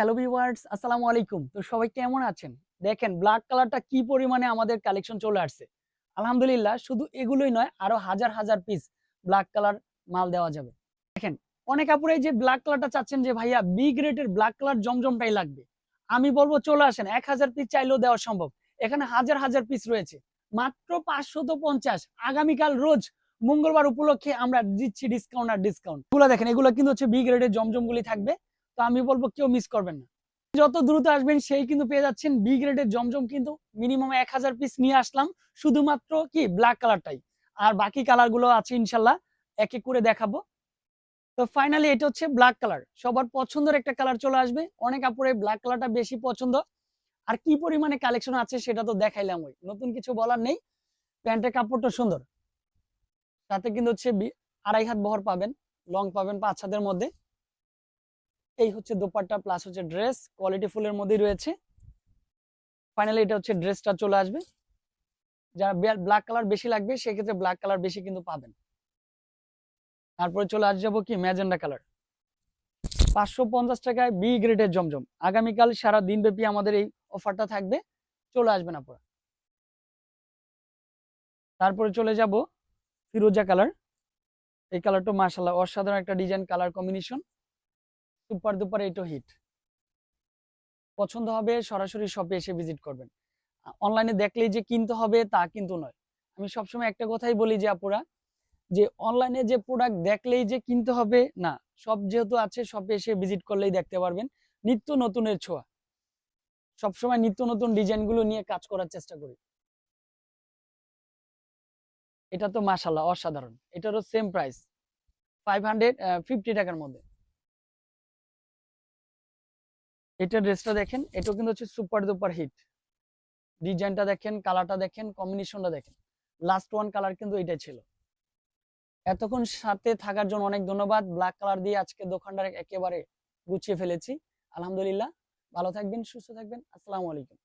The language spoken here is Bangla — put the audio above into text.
হ্যালো ভিউয়ার্স আসসালামু আলাইকুম। তো সবাই কেমন আছেন? দেখেন ব্ল্যাক কালারটা কি পরিমাণে আমাদের কালেকশন চলে আসছে? আলহামদুলিল্লাহ, শুধু এগুলোই নয়, আরও হাজার হাজার পিস ব্ল্যাক কালার মাল দেওয়া যাবে। দেখেন, অনেক আপুরাই যে ব্ল্যাক কালারটা চাচ্ছেন যে, ভাইয়া বি গ্রেডের ব্ল্যাক কালার জমজমটাই লাগবে। আমি বলব, চলে আসেন, এক হাজার পিস চাইলেও দেওয়া সম্ভব। এখানে হাজার হাজার পিস রয়েছে। মাত্র পাঁচশত পঞ্চাশ। আগামীকাল রোজ মঙ্গলবার উপলক্ষে আমরা দিচ্ছি ডিসকাউন্ট আর ডিসকাউন্ট এগুলো দেখেন, এগুলো কিন্তু হচ্ছে বি গ্রেডের জমজমগুলি থাকবে। তো আমি বলব কেউ মিস করবেন না। যত দ্রুত আসবেন, সেই কিন্তু পেয়ে যাচ্ছেন বি গ্রেডের জমজম কিন্তু মিনিমাম এক হাজার পিস নিয়ে আসলাম। শুধুমাত্র কি? ব্ল্যাক কালারটাই আর বাকি কালারগুলো আছে ইনশাল্লাহ এক এক করে দেখাবো। তো ফাইনালি এটা হচ্ছে ব্ল্যাক কালার সবার পছন্দের একটা কালার চলে আসবে। অনেক আপুরে ব্ল্যাক কালারটা বেশি পছন্দ। আর কি পরিমাণে কালেকশন আছে সেটা তো দেখাইলাম ওই। নতুন কিছু বলার নেই। প্যান্টের কাপড়টা সুন্দর। তাতে কিন্তু হচ্ছে আড়াই হাত বহর পাবেন। লং পাবেন পাঁচ হাতের মধ্যে। এই হচ্ছে দোপাট্টা প্লাস হচ্ছে ড্রেস কোয়ালিটি ফুলের মধ্যেই রয়েছে। ফাইনালি এটা হচ্ছে ড্রেসটা চলে আসবে। যারা ব্ল্যাক কালার বেশি লাগবে, সেক্ষেত্রে ব্ল্যাক কালার বেশি কিন্তু পাবেন। তারপরে চলে আস যাব কি? ম্যাজেন্ডা কালার পাঁচশো পঞ্চাশ টাকায় বি গ্রেডের জমজম। আগামীকাল সারা দিন ব্যাপী আমাদের এই অফারটা থাকবে। চলে আসবেন আপনারা। তারপরে চলে যাব ফিরোজা কালার এই কালারটা মার্শাল্লাহ অসাধারণ একটা design colour combination super duper এইটো হিট পছন্দ হবে, সরাসরি শপে এসে ভিজিট করবেন। অনলাইনে দেখলেই যে কিনতে হবে, তা কিন্তু নয়। আমি সবসময় একটা কথাই বলি যে আপুরা, যে অনলাইনে যে প্রোডাক্ট দেখলেই যে কিনতে হবে, না। সব যেহেতু আছে শপে এসে ভিজিট করলেই দেখতে পারবেন। নিত্য নতুনের ছোঁয়া। সবসময় নিত্য নতুন ডিজাইনগুলো নিয়ে কাজ করার চেষ্টা করি। এটা তো মাশাল্লাহ অসাধারণ। এটারও same price five hundred fifty টাকার মধ্যে। এটা ড্রেসটা দেখেন, এটাও কিন্তু হচ্ছে সুপার দুপার হিট ডিজাইনটা দেখেন কালারটা দেখেন কম্বিনেশনটা দেখেন। লাস্ট ওয়ান কালার কিন্তু এটাই ছিল। এতক্ষণ সাথে থাকার জন্য অনেক ধন্যবাদ। ব্ল্যাক কালার দিয়ে আজকে দোকানটা একেবারে গুছিয়ে ফেলেছি। আলহামদুলিল্লাহ। ভালো থাকবেন, সুস্থ থাকবেন। আসসালামু আলাইকুম।